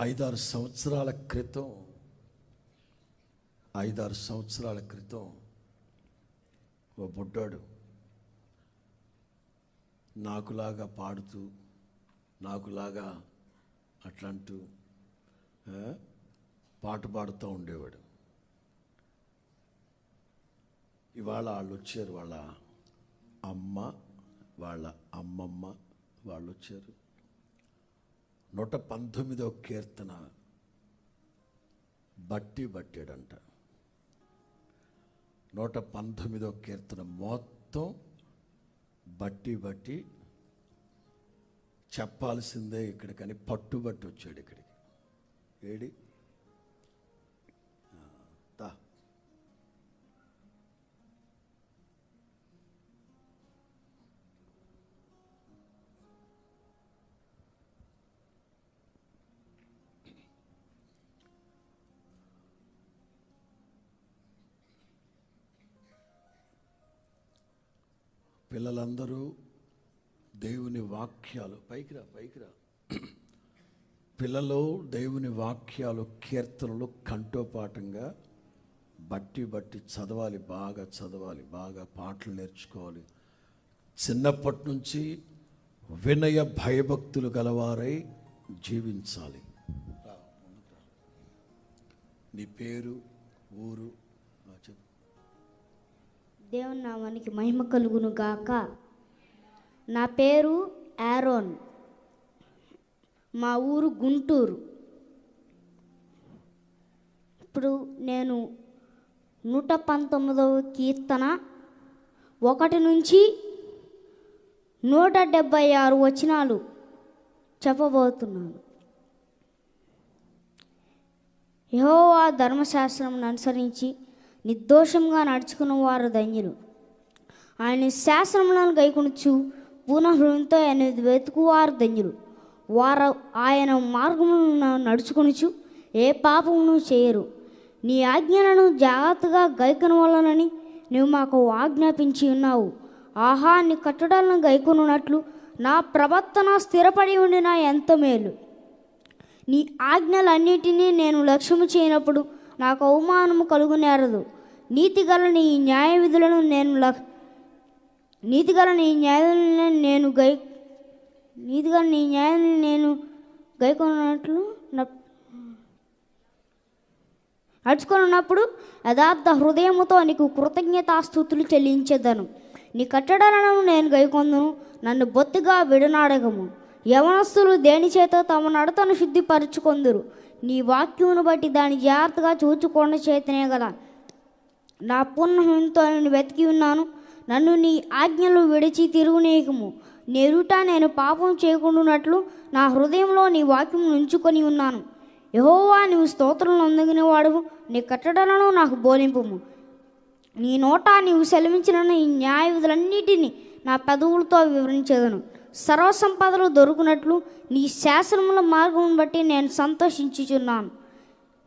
ఐదారు సంవత్సరాల క్రితం ఐదారు సంవత్సరాల క్రితం ఓ బుడ్డాడు నాకులాగా పాడుతూ నాకులాగా అట్లాంటూ పాట పాడుతూ ఉండేవాడు. ఇవాళ వాళ్ళు వచ్చారు వాళ్ళ అమ్మ వాళ్ళ అమ్మమ్మ వాళ్ళు వచ్చారు నూట పంతొమ్మిదో కీర్తన బట్టి బట్టాడంట. నూట పంతొమ్మిదో కీర్తన మొత్తం బట్టి బట్టి చెప్పాల్సిందే ఇక్కడికని పట్టుబట్టి వచ్చాడు ఇక్కడికి. ఏడి? పిల్లలందరూ దేవుని వాక్యాలు. పైకిరా పైకిరా పిల్లలు దేవుని వాక్యాలు కీర్తనలు కంఠోపాఠంగా బట్టి బట్టి చదవాలి బాగా చదవాలి బాగా పాటలు నేర్చుకోవాలి. చిన్నప్పటి నుంచి వినయ భయభక్తులు గలవారై జీవించాలి. నీ పేరు ఊరు దేవుని నామానికి మహిమ కలుగును గాక. నా పేరు యారోన్ మా ఊరు గుంటూరు. ఇప్పుడు నేను నూట పంతొమ్మిదవ కీర్తన ఒకటి నుంచి నూట డెబ్భై ఆరు వచనాలు చెప్పబోతున్నాను. యహోవా ధర్మశాస్త్రం అనుసరించి నిర్దోషంగా నడుచుకున్న వారు ధన్యులు. ఆయన శాస్త్రములను గైకొనుచు పూర్ణ హృదయంతో ఆయన వెతుకువారు ధన్యులు. వారు ఆయన మార్గములను నడుచుకొనుచు ఏ పాపమును చేయరు. నీ ఆజ్ఞలను జాగ్రత్తగా గైకొనవలనని నువ్వు మాకు ఆజ్ఞాపించి ఉన్నావు. ఆహా నీ కట్టడాలను గైకొనున్నట్లు నా ప్రవర్తన స్థిరపడి ఉండిన ఎంత మేలు. నీ ఆజ్ఞలన్నిటినీ నేను లక్ష్యము చేయనప్పుడు నాకు అవమానము కలుగునేరదు. నీతిగల నీ న్యాయ విధులను నేను నీతిగల నీ న్యాయాలను నేను గై నీతిగల నీ న్యాయాలను నేను గైకొన్నట్లు నా నడుచుకున్నప్పుడు యథార్థ హృదయముతో నీకు కృతజ్ఞతాస్థుతులు చెల్లించేదను. నీ కట్టడాలను నేను గైకొందును నన్ను బొత్తిగా విడనాడగము. యవనస్తులు దేని చేత తమ నడతను శుద్ధిపరుచుకొందురు? నీ వాక్యమును బట్టి దాన్ని జాగ్రత్తగా చూచుకోండి చేతనే కదా నా పూర్ణంతో నేను వెతికి ఉన్నాను. నన్ను నీ ఆజ్ఞలు విడిచి తిరుగునేయకము. నేరుట నేను పాపం చేయకుండానట్లు నా హృదయంలో నీ వాక్యం ఉంచుకొని ఉన్నాను. యహోవా నీవు స్తోత్రం అందుకునే వాడువు నీ కట్టడలను నాకు బోధింపుము. నీ నోట నీవు సెలవించిన నీ న్యాయ విధులన్నిటినీ నా పెదవులతో వివరించేదను. సర్వసంపదలు దొరుకునట్లు నీ శాసనముల మార్గం బట్టి నేను సంతోషించుచున్నాను.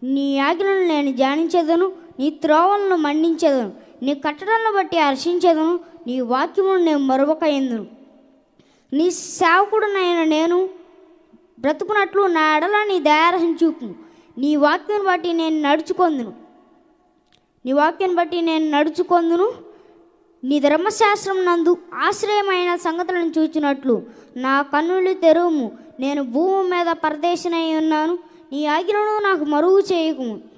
నీ ఆజ్ఞలను నేను ధ్యానించేదను. నీ త్రోవలను మండించేదను నీ కట్టడాలను బట్టి హర్షించేదను నీ వాక్యమును నేను మరొక ఎందును నీ సేవకుడునైన నేను బ్రతుకున్నట్లు నా ఎడల నీ దయారహం చూపును. నీ వాక్యం బట్టి నేను నడుచుకొందును. నీ వాక్యం బట్టి నేను నడుచుకొందును. నీ ధర్మశాస్త్రం నందు ఆశ్రయమైన సంగతులను చూచినట్లు నా కన్నులు తెరువుము. నేను భూమి మీద పరదేశనై ఉన్నాను. నీ ఆజ్ఞను నాకు మరుగు చేయకుము.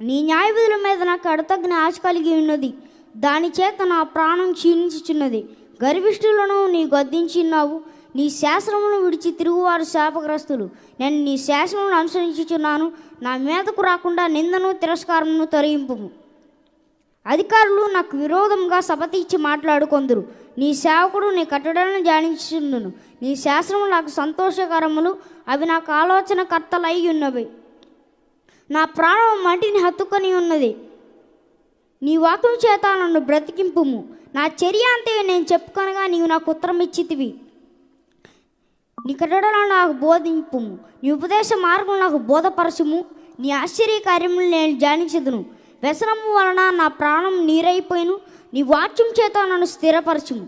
నీ న్యాయ విధుల మీద నాకు అడతగిన ఆశ కలిగి ఉన్నది. దాని చేత నా ప్రాణం క్షీణించుచున్నది. గర్విష్ఠులను నీ గద్దించిన్నావు నీ శాస్త్రమును విడిచి తిరుగువారు శాపగ్రస్తులు. నేను నీ శాసనమును అనుసరించుచున్నాను. నా మీదకు రాకుండా నిందను తిరస్కారమును తొలగింపు అధికారులు నాకు విరోధంగా సపతీచ్చి మాట్లాడుకొందురు. నీ సేవకుడు నీ కట్టడాలను ధ్యానించుండును నీ శాస్త్రము నాకు సంతోషకరములు. అవి నాకు ఆలోచన కర్తలై ఉన్నవి. నా ప్రాణం మంటిని హత్తుకొని ఉన్నది. నీ వాక్యం చేత నన్ను బ్రతికింపుము. నా చర్య అంతే నేను చెప్పుకొనగా నీవు నాకు ఉత్తరం ఇచ్చితివి. నీ కట్టడాలను నాకు బోధింపుము. నీ ఉపదేశ మార్గం నాకు బోధపరచుము. నీ ఆశ్చర్య కార్యములు నేను ధ్యానించదును వ్యసనము వలన నా ప్రాణం నీరైపోయిను. నీ వాక్యం చేత నన్ను స్థిరపరచుము.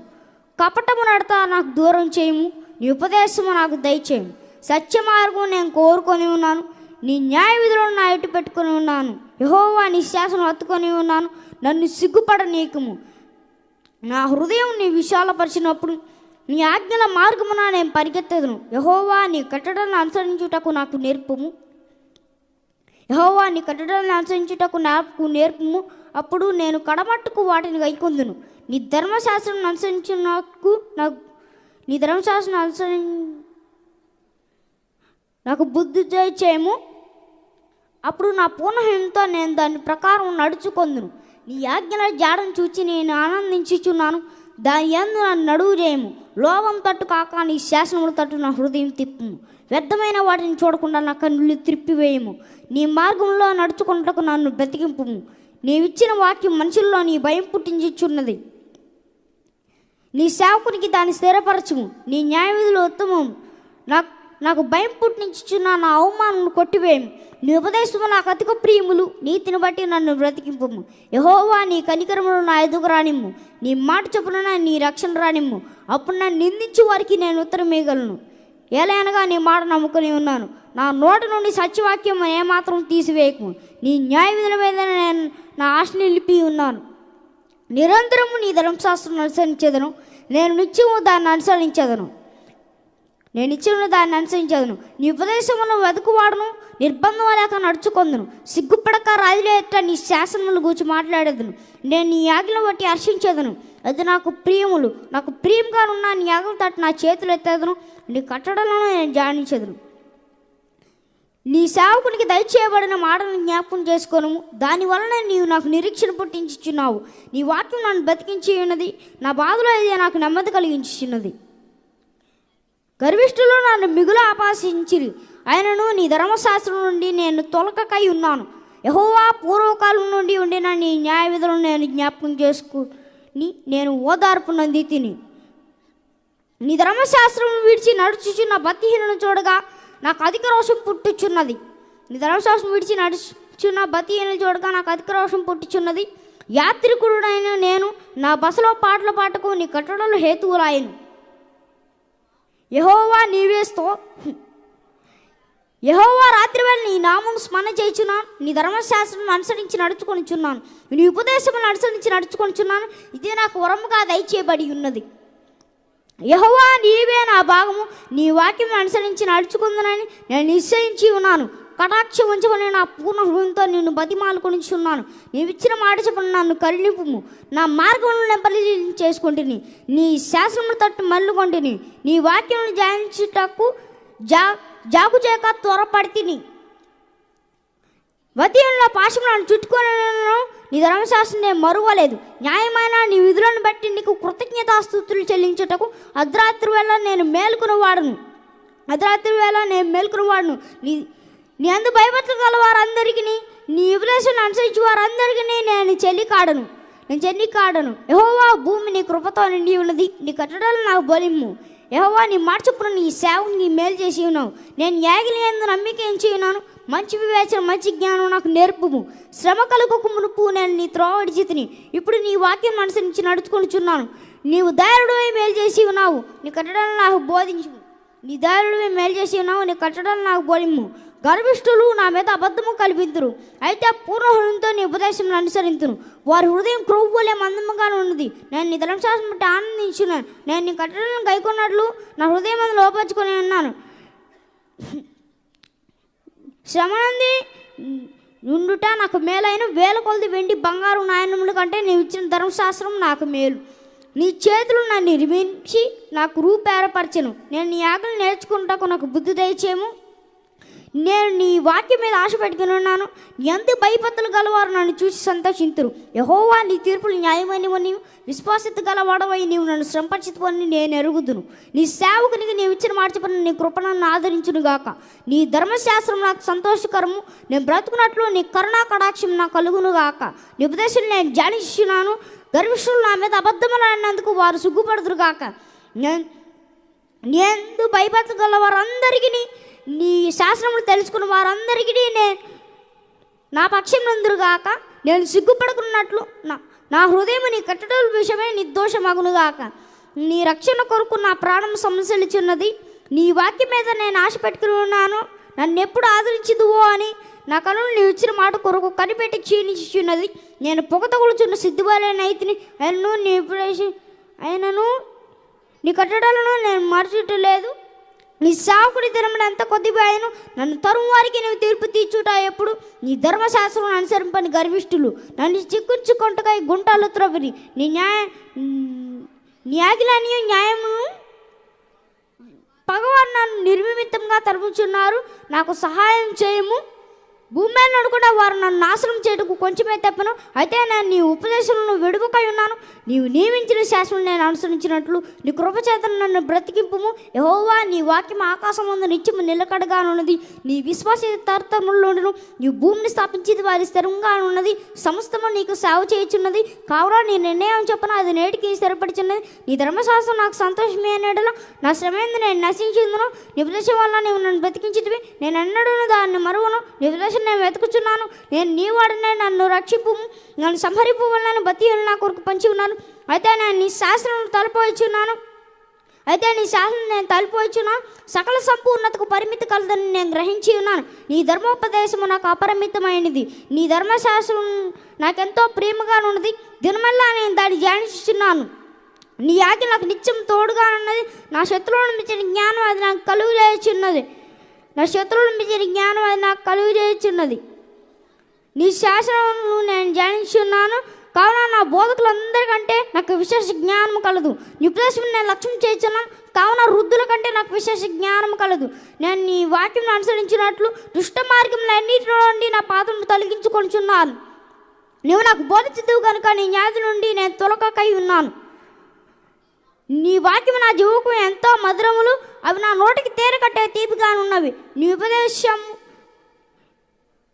కపటము నడత నాకు దూరం చేయము. నీ ఉపదేశము నాకు దయచేయము. సత్య మార్గం నేను కోరుకొని ఉన్నాను. నీ న్యాయ విధులను నా ఎటు పెట్టుకొని ఉన్నాను? యహోవా నీ శాసనం హత్తుకొని ఉన్నాను. నన్ను సిగ్గుపడ నీకుము. నా హృదయం నీ విశాలపరిచినప్పుడు నీ ఆజ్ఞల మార్గమున నేను పరిగెత్తదును. యహోవా నీ కట్టడలను అనుసరించుటకు నాకు నేర్పుము. యహోవా నీ కట్టడలను అనుసరించుటకు నాకు నేర్పుము. అప్పుడు నేను కడమట్టుకు వాటిని గైకొందును. నీ ధర్మశాస్త్రం అనుసరించినకు నాకు నీ ధర్మశాస్త్రం అనుసరి నాకు బుద్ధి చేయము. అప్పుడు నా పూర్ణహీనంతో నేను దాని ప్రకారం నడుచుకొందును. నీ ఆజ్ఞల జాడను చూచి నేను ఆనందించుచున్నాను. దాని యందు నన్ను నడువు చేయము. లోభం తట్టు కాక నీ శాసనముల తట్టు నా హృదయం తిప్పుము. వ్యర్థమైన వాటిని చూడకుండా నా కన్నులు త్రిప్పివేయము. నీ మార్గంలో నడుచుకుంటకు నన్ను బ్రతికింపుము. నీవిచ్చిన వాక్యం మనుషుల్లో నీ భయం పుట్టించుచున్నది. నీ సేవకునికి దాన్ని స్థిరపరచము. నీ న్యాయవిధులు ఉత్తమం నాకు నాకు భయం పుట్టించుచున్న నా అవమానం కొట్టివేయము నీ ఉపదేశము నాకు అతిక ప్రియములు. నీతిని బట్టి నన్ను బ్రతికింపుము. యహోవా నీ కనికరములు నా ఎదుగు రానిమ్ము. నీ మాట చొప్పున నీ రక్షణ రానిమ్ము. అప్పుడు నన్ను నిందించు వారికి నేను ఉత్తరం ఇవ్వగలను ఏలైనగా నీ మాట నమ్ముకొని ఉన్నాను. నా నోట నుండి సత్యవాక్యం ఏమాత్రం తీసివేయకు నీ న్యాయ విధుల మీద నేను నా ఆశ నిలిపి ఉన్నాను. నిరంతరము నీ ధర్మశాస్త్రం అనుసరించేదను. నేను నిత్యము దాన్ని అనుసరించేదను. నేను ఇచ్చిన దాన్ని అనుసరించేదను నీ ఉపదేశమును వెతుకువాడును నిర్బంధం లేక నడుచుకొందును. సిగ్గుపడక రాజులేట నీ శాసనములు గూర్చి మాట్లాడేదను. నేను నీ యాజ్ఞను బట్టి హర్షించేదను. అది నాకు ప్రియములు. నాకు ప్రియంగా ఉన్న నీ యాగం తట్టు నా చేతులు ఎత్తేదను. నీ కట్టడలను నేను ధ్యానించేదను నీ సేవకునికి దయచేయబడిన మాటను జ్ఞాపకం చేసుకోను. దానివలన నీవు నాకు నిరీక్షణ పుట్టించుచున్నావు. నీ వాక్యం నన్ను బతికించి ఉన్నది నా బాధలో ఇదే నాకు నెమ్మది కలిగించుచున్నది గర్విష్ఠులు నన్ను మిగులు ఆపాసించిరి. ఆయనను నీ ధర్మశాస్త్రం నుండి నేను తొలకకై ఉన్నాను. యహోవా పూర్వకాలం నుండి ఉండిన నీ న్యాయ విధులను నేను జ్ఞాపకం చేసుకుని నేను ఓదార్పు నంది తిని నీ ధర్మశాస్త్రం విడిచి నడుచుచున్న భక్తిహీనను చూడగా నాకు అధిక రోషం పుట్టుచున్నది. నీ ధర్మశాస్త్రం విడిచి నడుచున్న భక్తిహీనను చూడగా నాకు అధిక రోషం పుట్టుచున్నది. యాత్రికుడునైన నేను నా బసలో పాటల పాటకు నీ కట్టడలు హేతువులాయను. యహోవా నీవే స్తో యహోవా రాత్రి వేళ నీ నామం స్మరణ చేయుచున్నాను నీ ధర్మశాస్త్రం అనుసరించి నడుచుకొనిచున్నాను నీ ఉపదేశమును అనుసరించి నడుచుకొనిచున్నాను ఇది నాకు వరముగా దయచేయబడి ఉన్నది. యహోవా నీవే నా భాగము నీ వాక్యం అనుసరించి నడుచుకుందనని నేను నిశ్చయించి ఉన్నాను. కటాక్ష ఉంచమని నా పూర్ణ హృదయంతో నిన్ను బతిమాలుకొనిచున్నాను. నీవిచ్చిన మాట చెప్పని నన్ను కరుణింపు నా మార్గములను నేను పరిశీలన చేసుకుంటుని. నీ శాస్త్రములు తట్టు మల్లుకొంటిని. నీ వాక్యమును ధ్యానించుటకు జా జాగు చేయక త్వరపడితిని. వతీయంలో పాశములను చుట్టుకొని నీ ధర్మశాస్త్రం నేను మరువలేదు. న్యాయమైన నీ విధులను బట్టి నీకు కృతజ్ఞతాస్తుతులు చెల్లించుటకు అర్ధరాత్రి వేళ నేను మేలుకుని వాడును అర్ధరాత్రి వేళ నేను మేలుకుని వాడును నీ నీ అందు భయభక్తులు గల వారందరికీ నీ ఉపదేశాన్ని అనుసరించి వారందరికీ నేను చెల్లి కాడను నేను చెల్లి కాడను యహోవా భూమి నీ కృపతో నిండి ఉన్నది. నీ కట్టడాలు నాకు బలిమ్ము. యహోవా నీ మార్చుకున్న నీ సేవకు నీ మేలు చేసి ఉన్నావు నేను యాగిలి ఎందు నమ్మిక ఎంచి ఉన్నాను మంచి వివేచన మంచి జ్ఞానం నాకు నేర్పుము. శ్రమ కలుగకు మునుపు నేను నీ త్రోవడి చేతిని. ఇప్పుడు నీ వాక్యం అనుసరించి నడుచుకుంటున్నాను నీవు దారుడివై మేలు చేసి ఉన్నావు నీ కట్టడాలు నాకు బోధించు నీ దారుడివై మేలు చేసి ఉన్నావు నీ కట్టడం నాకు బోధిమ్ము గర్విష్ఠులు నా మీద అబద్ధము కల్పింతురు. అయితే పూర్ణ హృదయంతో నీ ఉపదేశం అనుసరింతును వారి హృదయం క్రొవ్వులే మందముగా ఉన్నది. నేను నీ ధర్మశాస్త్రం బట్టి ఆనందించున్నాను. నేను నీ కట్టడలను గైకొన్నట్లు నా హృదయం అందు లోపరుచుకొని ఉన్నాను. శ్రమనంది నుండుట నాకు మేలైన వేల కొలది వెండి బంగారు నాయనముల కంటే నీవు ఇచ్చిన ధర్మశాస్త్రం నాకు మేలు. నీ చేతులు నన్ను నిర్మించి నాకు రూపేరపరచను. నేను నీ ఆకలి నేర్చుకుంటాకు నాకు బుద్ధి దయచేము నేను నీ వాక్యం మీద ఆశ పెట్టుకుని ఉన్నాను. ఎంత భయపత్తులు గలవారు నన్ను చూసి సంతోషింతురు. యహోవా నీ తీర్పులు న్యాయమైనవని విశ్వాసత గలవాడవై నీవు నన్ను శ్రమపరిచితవని నేను ఎరుగుదును. నీ సేవకునికి నీవు ఇచ్చిన మాట చెప్పిన నీ కృపణను ఆదరించును గాక. నీ ధర్మశాస్త్రం నాకు సంతోషకరము. నేను బ్రతుకున్నట్లు నీ కరుణా కటాక్షం నాకు కలుగును గాక. నీ ఉపదేశం నేను ధ్యానిస్తున్నాను. గర్విష్ఠులు నా మీద అబద్ధములు అన్నందుకు వారు సిగ్గుపడుదురు గాక. నేను ఎందు భయభక్తి గల వారందరికీ నీ శాస్త్రములు తెలుసుకున్న వారందరికీ నేను నా పక్షం నందురుగాక నేను సిగ్గుపడుకున్నట్లు నా నా హృదయం నీ కట్టడల విషయమే నిర్దోషమగునుగాక. నీ రక్షణ కొరకు నా ప్రాణం సమస్యలుచున్నది నీ వాక్యం మీద నేను ఆశ పెట్టుకుని ఉన్నాను నన్ను ఎప్పుడు ఆదరించదువో అని నా కనులు నీ ఇచ్చిన మాట కొరకు కనిపెట్టి క్షీణించుచున్నది. నేను పొగతగులుచున్న సిద్ధువాలైన అయితిని ఆయనను నీ ఉపదేశం ఆయనను నీ కట్టడాలను నేను మరచుటలేదు. నీ సేవకుడి దినములు ఎంత కొద్దిపోయాను నన్ను తరుము వారికి నువ్వు తీర్పు తీర్చుట ఎప్పుడు నీ ధర్మశాస్త్రం అనుసరింపని గర్విష్ఠులు. నన్ను చిక్కుచ్చుకొంటగా గుంటాలు త్రవ్విరి. నీ న్యాయ నీ ఆగిలని న్యాయము పగవారు నన్ను నిర్మిమితంగా తరుముచున్నారు. నాకు సహాయం చేయము. భూమి మీద నడుకుండా వారు నన్ను నాశనం చేయటకు కొంచెమే తప్పను. అయితే నేను నీ ఉపదేశములను వెడుకై ఉన్నాను. నీవు నియమించిన శాసనం నేను అనుసరించినట్లు నీ కృపచేతను నన్ను బ్రతికింపుము. యహోవా నీ వాక్యం ఆకాశం ముందు నిత్యము నిలకడగా ఉన్నది నీ విశ్వాస తరతములను నీ భూమిని స్థాపించేది వారి స్థిరంగా ఉన్నది సమస్తము నీకు సేవ చేయుచున్నది. కావున నీ నిర్ణయం చెప్పను అది నేటికి స్థిరపడుచున్నది. నీ ధర్మశాస్త్రం నాకు సంతోషమే అనేటలో నా శ్రమేందు నేను నశించిందును. నీ ఉపదేశం వల్ల నీవు నన్ను బ్రతికించితివి. నేను ఎన్నడూ దాన్ని మరువను. నీ కోసం నేను వెతుకుచున్నాను. నేను నీ వాడినే నన్ను రక్షింపు నన్ను సంహరింపు వలన బతి నా కొరకు పంచి ఉన్నాను. అయితే నేను నీ శాస్త్రం తలపోయిచున్నాను. అయితే నీ శాసనం నేను తలిపోయిచున్నా. సకల సంపూర్ణతకు పరిమితి కలదని నేను గ్రహించి ఉన్నాను. నీ ధర్మోపదేశము నాకు అపరిమితమైనది. నీ ధర్మశాస్త్రం నాకెంతో ప్రేమగా ఉన్నది దినమల్లా నేను దాన్ని ధ్యానిస్తున్నాను నీ ఆజ్ఞ నాకు నిత్యం తోడుగా ఉన్నది నా శత్రువులను మించిన జ్ఞానం అది నాకు కలుగు చేయుచున్నది నా శత్రువులను మించిన జ్ఞానం అది నాకు కలుగు చేయుచున్నది. నీ శాసనమును నేను ధ్యానించున్నాను కావున నా బోధకులందరికంటే నాకు విశేష జ్ఞానం కలదు. నీ ఉపదేశం నేను లక్ష్యం చేస్తున్నాను కావున వృద్ధుల కంటే నాకు విశేష జ్ఞానం కలదు. నేను నీ వాక్యం అనుసరించినట్లు దుష్ట మార్గంలో అన్నిటిలో నుండి నా పాత్రను తొలగించుకొనిచున్నాను. నువ్వు నాకు బోధించదు కనుక నీ న్యాయం నుండి నేను తొలకకై ఉన్నాను. నీ వాక్యం నా జీవకు ఎంతో మధురములు అవి నా నోటికి తేరకట్టే తీపిగా ఉన్నవి. నీ ఉపదేశం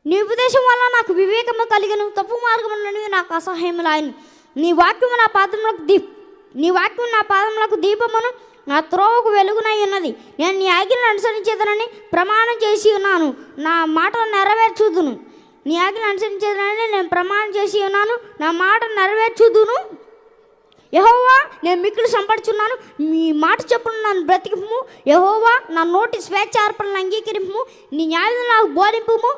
నీ ఉపదేశం వల్ల నాకు వివేకము కలిగను తప్పు మార్గములను నాకు అసహ్యములాయను నీ వాక్యము నా పాదములకు దీప్ నీ వాక్యం నా పాదములకు దీపమును నా త్రోవకు వెలుగునై ఉన్నది. నేను నీ ఆజ్ఞలను అనుసరించేదనని ప్రమాణం చేసి ఉన్నాను. నా మాటలు నెరవేర్చుదును. నీ ఆజ్ఞను అనుసరించేదనని నేను ప్రమాణం చేసి ఉన్నాను. నా మాట నెరవేర్చుదును. యహోవా నేను మిక్కులు సంపడుచున్నాను. మీ మాట చెప్పును నన్ను బ్రతికింపు యహోవా నా నోటి స్వేచ్ఛ అర్పణను అంగీకరింపు నీ న్యాయం నాకు బోధింపుము.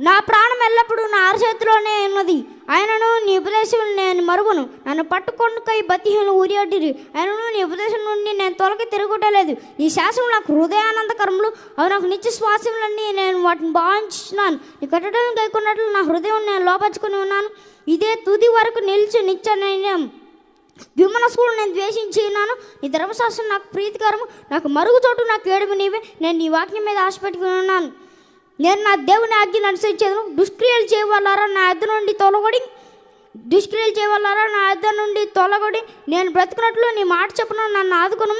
నా ప్రాణం ఎల్లప్పుడూ నా అరచేతిలోనే ఉన్నది. ఆయనను నీ ఉపదేశం నేను మరుగును. నన్ను పట్టుకొండుకై బతిహీను ఉరియటిరి ఆయనను నీ ఉపదేశం నుండి నేను తొలగి తిరుగుటలేదు. ఈ శాసనం నాకు హృదయానందకరములు. అవి నాకు నిత్య శ్వాసములన్నీ నేను వాటిని భావించున్నాను నీ కట్టడం కైకున్నట్లు నా హృదయం నేను లోపరుచుకుని ఉన్నాను. ఇదే తుది వరకు నిలిచి నిత్య నిర్ణయం విమనస్కులు నేను ద్వేషించి ఉన్నాను. నీ ధర్మశాస్త్రం నాకు ప్రీతికరము. నాకు మరుగుచోటు నాకు ఏడుపు నీవే. నేను నీ వాక్యం మీద ఆశ పెట్టుకుని ఉన్నాను. నేను నా దేవుని ఆజ్ఞను అనుసరించేదను. దుష్క్రియలు చేయవల్లారా నా అద్ద నుండి తొలగొడి. దుష్క్రియలు చేయవల్లారా నా అద్ద నుండి తొలగొడి. నేను బ్రతుకున్నట్లు నీ మాట చెప్పను నన్ను ఆదుకును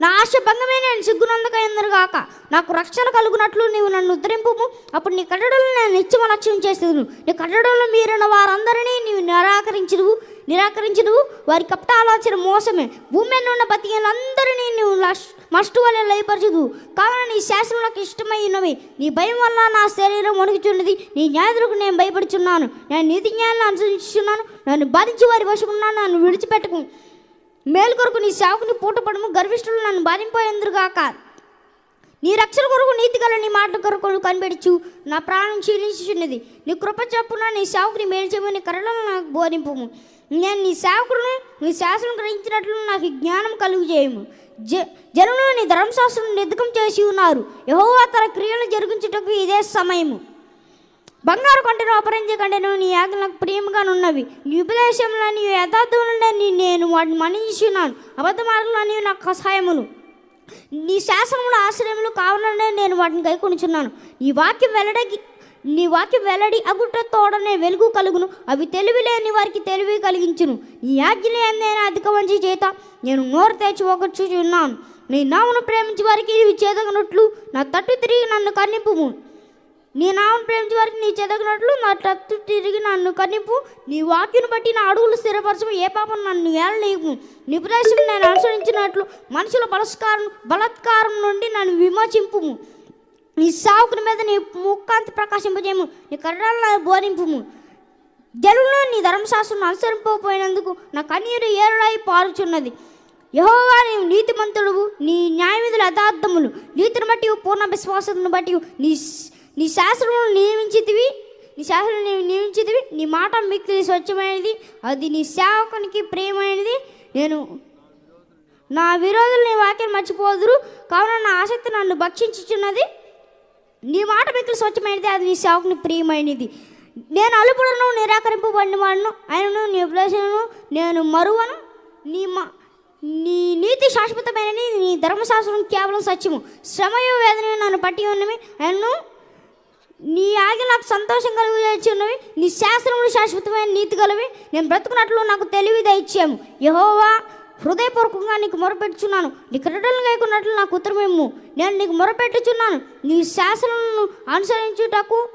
నా ఆశ భంగమే నేను సిగ్గునందక కాక నాకు రక్షణ కలుగునట్లు నీవు నన్ను ఉద్ధరింపు అప్పుడు నీ కట్టడలను నేను నిత్యమ లక్ష్యం చేసేదును. నీ కట్టడలు మీరిన వారందరినీ నీవు నిరాకరించదువు నిరాకరించదు. వారి కప్ట ఆలోచన మోసమే. భూమి మీద ఉన్న బతికేలందరినీ నువ్వు మస్ట్ వల్ల లయపరచదు కావున నీ శాసనం నాకు ఇష్టమైనవి. నీ భయం వల్ల నా శరీరం వణుకుచున్నది. నీ న్యాయులకు నేను భయపడుచున్నాను. నేను నీతి జ్ఞానాన్ని అనుసరిస్తున్నాను నన్ను బాధించి వారి వశకున్నాను నన్ను విడిచిపెట్టకు. మేలు కొరకు నీ సేవకుని పూటపడము. గర్విష్ఠులు నన్ను బాధింపోయేందురుగాక. నీ రక్షణ కొరకు నీతి గల నీ మాటల కొరకు కనిపెడుచు. నా ప్రాణం క్షీణించుచున్నది. నీ కృప చెప్పున నీ సేవకుని మేలు చేయమని కరలను నాకు బోధింపు నేను నీ సేవకుడును నీ శాసనం గ్రహించినట్లు నాకు జ్ఞానం కలుగు చేయము జ జనులు నీ ధర్మశాస్త్రం నిర్ధకం చేసి ఉన్నారు. యహోవా తన క్రియలు జరిగించుటకు ఇదే సమయము. బంగారు కంటెను అపరించే కంటెను నీ ఆజ్ఞలకు ప్రియముగానున్నవి నీ ఉపదేశంలో నీ యథార్థములని నేను వాటిని మన్నించున్నాను అబద్ధ మార్గంలో నాకు కషాయములు నీ శాసనముల ఆశ్రయములు కావాలనే నేను వాటిని కైకొనిచున్నాను. నీ వాక్యం వెళ్ళడానికి నీ వాక్యం వెల్లడి అగుట తోడనే వెలుగు కలుగును. అవి తెలివి లేని వారికి తెలివి కలిగించును. నీ ఆజ్ఞలే నేను అధిక మంచి చేత నేను నోరు తెచ్చి ఒకచున్నాను నీ నామను ప్రేమించి వారికి ఇవి చేదగనట్లు నా తట్టు తిరిగి నన్ను కన్నింపుము నీ నామను ప్రేమించే వారికి నీ చెదగినట్లు నా తట్టు తిరిగి నన్ను కనిపు. నీ వాక్యను బట్టి నా అడుగులు స్థిరపరచము. ఏ పాపం నన్ను ఏలనీయకు? నీ ప్రదేశం నేను అనుసరించినట్లు మనుషుల బలస్కారం బలత్కారం నుండి నన్ను విమోచింపు నీ సావుకుని మీద నీ ముక్కాంతి ప్రకాశింపజేయము. నీ కర్రలను బోధింపుము. జలులో నీ ధర్మశాస్త్రం అనుసరింపకపోయినందుకు నా కన్నీరు ఏరుడాయి పారుచున్నది. యహోవా నీవు నీతిమంతుడువు. నీ న్యాయవిధులు యథార్థములు. నీతిని బట్టి పూర్ణ విశ్వాసమును బట్టి నీ నీ శాస్త్రమును నియమించితివి. నీ శాస్త్రం నీవు నియమించితివి. నీ మాట మిక్కిలి స్వచ్ఛమైనది. అది నీ సేవకునికి ప్రియమైనది. నేను నా విరోధులు నీ వాక్యం మర్చిపోదురు. కావున నా ఆసక్తి నన్ను భక్షించుచున్నది. నీ మాట మిక్కులు స్వచ్ఛమైనది అది నీ సేవకుని ప్రియమైనది. నేను అలుపుడను నిరాకరింపబడిన వాడును ఆయనను నీ ఉపదేశను నేను మరువను. నీ మా నీ నీతి శాశ్వతమైనది నీ ధర్మశాస్త్రం కేవలం సత్యము. శ్రమయు వేదన నన్ను పట్టి ఉన్నవి ఆయనను నీ ఆగి నాకు సంతోషం కలుగుచున్నవి నీ శాస్త్రములు శాశ్వతమైన నీతి కలివి నేను బ్రతుకున్నట్లు నాకు తెలివి ఇచ్చాము. యహోవా హృదయపూర్వకంగా నీకు మొరపెట్టుచున్నాను. నీ క్రీడలు లేకున్నట్లు నాకు ఉత్తరమేము. నేను నీకు మొరపెట్టుచున్నాను. నీ శాసనను అనుసరించుటకు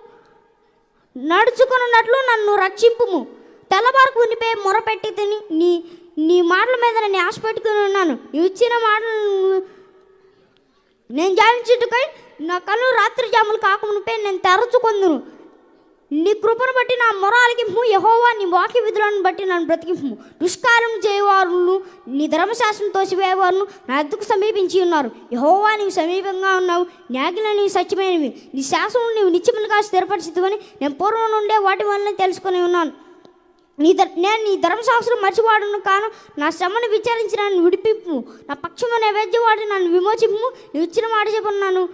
నడుచుకున్నట్లు నన్ను రక్షింపుము. తెల్లవారుకు ఉనిపే మొరపెట్టి తిని నీ నీ మాటల మీద నేను ఆశ పెట్టుకుని ఉన్నాను. నీవు ఇచ్చిన మాటలను నేను జాలించుటకై నా కళ్ళు రాత్రి జాములు కాకమునిపై నేను తెరచుకుందును. నీ కృపను బట్టి నా మొరాలకింపు యహోవా నీ వాక్య విధులను బట్టి నన్ను బ్రతికింపు. దుష్కారం చేయవారును నీ ధర్మశాస్త్రం తోసివేవారును నా ఎద్దుకు సమీపించి ఉన్నారు. యహోవా నీవు సమీపంగా ఉన్నావు. న్యాగిన నీవు సత్యమైనవి. నీ శాసనం నీవు నిత్యములుగా స్థిరపరిచితువని నేను పూర్వం నుండే వాటి వలన తెలుసుకొని ఉన్నాను. నీ ధర్ నేను నీ ధర్మశాస్త్రం మర్చివాడును కాను నా శ్రమను విచారించి నన్ను విడిపింపు. నా పక్షము నైవేద్యవాడి నన్ను విమోచింపు. నువ్వు ఇచ్చిన మాట చెప్పున్నాను.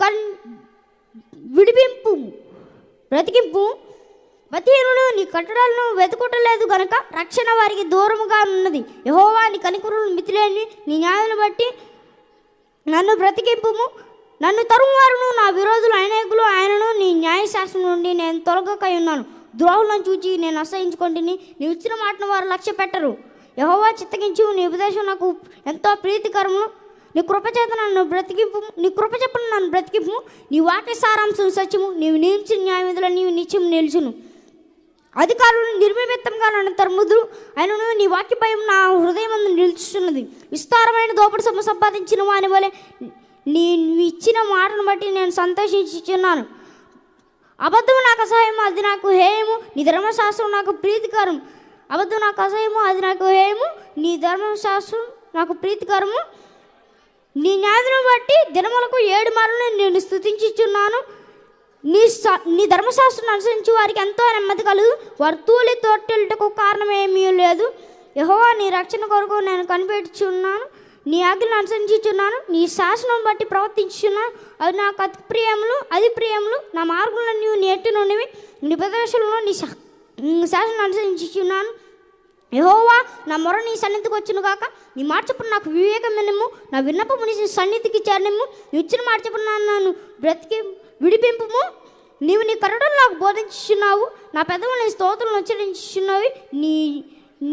కన్ విడిపింపు. బ్రతికింపు. బతీరులు నీ కట్టడాలను వెతుకుటలేదు గనక రక్షణ వారికి దూరముగా ఉన్నది. యహోవా నీ కనికురులు మితిలేని నీ న్యాయాలను బట్టి నన్ను బ్రతికింపుము. నన్ను తరుమువారును నా విరోధులు అనేకులు ఆయనను నీ న్యాయశాస్త్రం నుండి నేను తొలగకై ఉన్నాను. ద్రోహులను చూచి నేను అసహించుకుంటుని నీ ఇచ్చిన మాటను వారు లక్ష్య పెట్టరు యహోవా చిత్తగించు నీ ఉపదేశం నాకు ఎంతో ప్రీతికరము నీ కృపచేత నన్ను బ్రతికింపు నీ కృపచెప్పను నన్ను బ్రతికింపు. నీ వాక్య సారాంశం సత్యము నీవు నిలిచిన న్యాయవిధులు నీవు నిత్యం నిలుచును. అధికారులు నిర్మిమిత్తంగా నన్ను తరుముదురు. ఆయనను నీ వాక్య భయం నా హృదయం నిలుచున్నది విస్తారమైన దోపుడు సొమ్ము సంపాదించిన వాని వలె నీ ఇచ్చిన మాటను బట్టి నేను సంతోషించుచున్నాను. అబద్ధం నాకు అసహ్యము అది నాకు హేయము. నీ ధర్మశాస్త్రం నాకు ప్రీతికరం. అబద్ధం నాకు అసహ్యము అది నాకు హేయము. నీ ధర్మశాస్త్రం నాకు ప్రీతికరము. నీ న్యాయను బట్టి దినములకు ఏడు మార్లు నేను స్థుతించుచున్నాను నీ స నీ ధర్మశాస్త్రం అనుసరించి వారికి ఎంతో నెమ్మది కలదు వారు తూలి తోటెళ్ళటకు కారణం లేదు. యహోవా నీ రక్షణ కొరకు నేను కనిపెట్టుచున్నాను. నీ ఆజ్ఞను అనుసరించుచున్నాను. నీ శాసనం బట్టి ప్రవర్తించుచున్నాను. అది నాకు అతి ప్రియములు అది ప్రియములు నా మార్గంలో నీవు నేటి నుండివి. నీ ప్రదర్శనలో నీ శా- నీ శాసనం అనుసరించుచున్నాను. యహోవా నా మొర నీ సన్నిధికి వచ్చును కాక నీ మాట చెప్పుడు నాకు వివేకం వినము నా విన్నపము నీ సన్నిధికి చేరనిము. నీ ఇచ్చిన మాట చెప్పుడు నన్ను బ్రతికి విడిపింపుము. నీవు నీ కరడలు నాకు బోధించున్నావు నా పెద్దలు నీ స్తోత్రం ఉచ్చరించుచున్నవి. నీ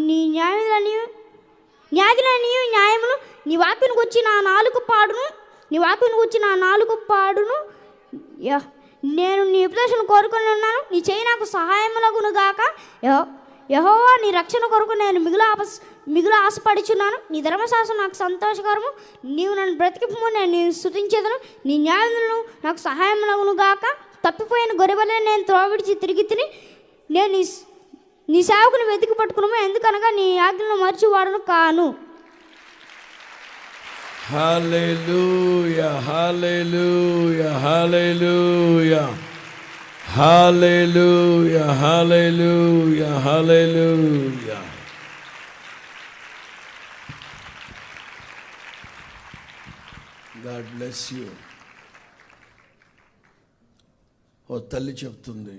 నీ న్యాయాలని న్యాయులని న్యాయములు. నీ వాక్యను వచ్చి నా నాలుగు పాడును. నీ వాక్యను వచ్చి నా నాలుగు పాడును. యా నేను నీ ఉపదేశం కోరుకొని ఉన్నాను. నీ చేయి నాకు సహాయములగును గాక. యహోవా నీ రక్షణ కొరకు నేను మిగులు ఆపస్ మిగులు ఆశపడుచున్నాను. నీ ధర్మశాస్త్రం నాకు సంతోషకరము. నీవు నన్ను బ్రతికిపము నేను నేను స్థుతించేదను నీ న్యాయములను నాకు సహాయములగును గాక. తప్పిపోయిన గొర్రెవలే నేను త్రోవిడిచి తిరిగి తిని నేను నీ నీ సేవకుని వెతికి పట్టుకున్నాము ఎందుకనగా నీ ఆజ్ఞలను మర్చివాడను కాను. Hallelujah, hallelujah, hallelujah. Hallelujah, hallelujah, hallelujah. God bless you ఓ తల్లి చెప్తుంది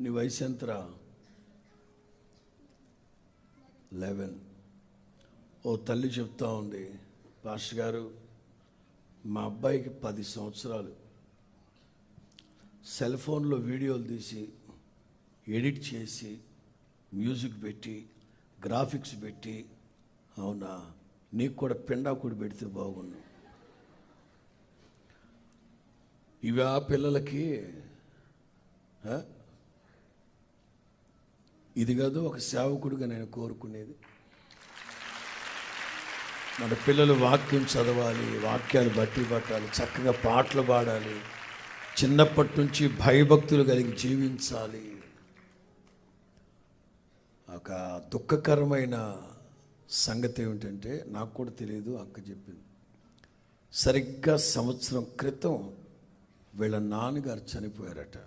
నీ వయసు ఎంతరా? లెవెన్. ఓ తల్లి చెప్తా ఉంది పాస్టర్ గారు మా అబ్బాయికి పది సంవత్సరాలు. సెల్ ఫోన్లో వీడియోలు తీసి ఎడిట్ చేసి మ్యూజిక్ పెట్టి గ్రాఫిక్స్ పెట్టి అవునా? నీకు కూడా పిండాకుడు పెడితే బాగుండు. ఇవి ఆ పిల్లలకి ఇది కాదు ఒక సేవకుడిగా నేను కోరుకునేది. మన పిల్లలు వాక్యం చదవాలి వాక్యాలు బట్టి పట్టాలి చక్కగా పాటలు పాడాలి. చిన్నప్పటి నుంచి భయభక్తులు కలిగి జీవించాలి. ఒక దుఃఖకరమైన సంగతి ఏమిటంటే నాకు కూడా తెలియదు అక్క చెప్పింది. సరిగ్గా సంవత్సరం క్రితం వీళ్ళ నాన్నగారు చనిపోయారట.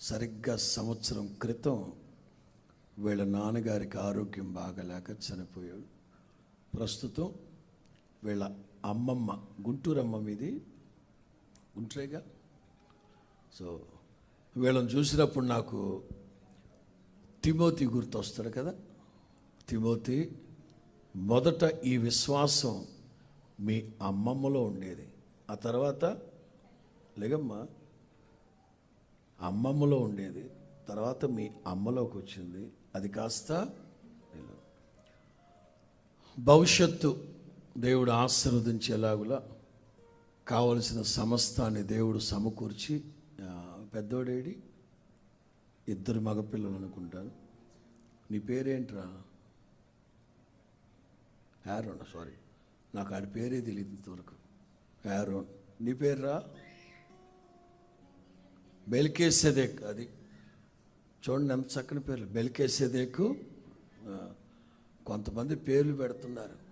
సరిగ్గా సంవత్సరం క్రితం వీళ్ళ నాన్నగారికి ఆరోగ్యం బాగలేక చనిపోయాడు. ప్రస్తుతం వీళ్ళ అమ్మమ్మ గుంటూరు అమ్మమ్మ ఇది ఉంటాయిగా సో వీళ్ళని చూసినప్పుడు నాకు తిమోతి గుర్తొస్తాడు కదా. తిమోతి మొదట ఈ విశ్వాసం మీ అమ్మమ్మలో ఉండేది. ఆ తర్వాత లేగమ్మ అమ్మమ్మలో ఉండేది. తర్వాత మీ అమ్మలోకి వచ్చింది. అది కాస్త భవిష్యత్తు దేవుడు ఆశీర్వదించేలాగులా కావలసిన సమస్తాన్ని దేవుడు సమకూర్చి పెద్దోడేడి ఇద్దరు మగపిల్లలు అనుకుంటాను నీ పేరేంట్రా? హ్యారోన్ సారీ. నాకు ఆడి పేరే తెలియదు ఇంతవరకు. హ్యారోన్ నీ పేర్రా? బెల్కేసెదేక్ అది. చూడండి ఎంత చక్కని పేర్లు. బెల్కేసేదేకు కొంతమంది పేర్లు పెడుతున్నారు.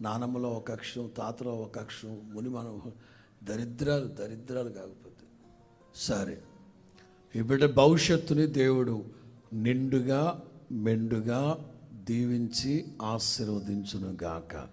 నానమ్మలో ఒక అక్షరం తాతలో ఒక అక్షరం ముని మనం దరిద్రాలు దరిద్రాలు కాకపోతే. సరే. ఈ బిడ్డ భవిష్యత్తుని దేవుడు నిండుగా మెండుగా దీవించి ఆశీర్వదించును గాక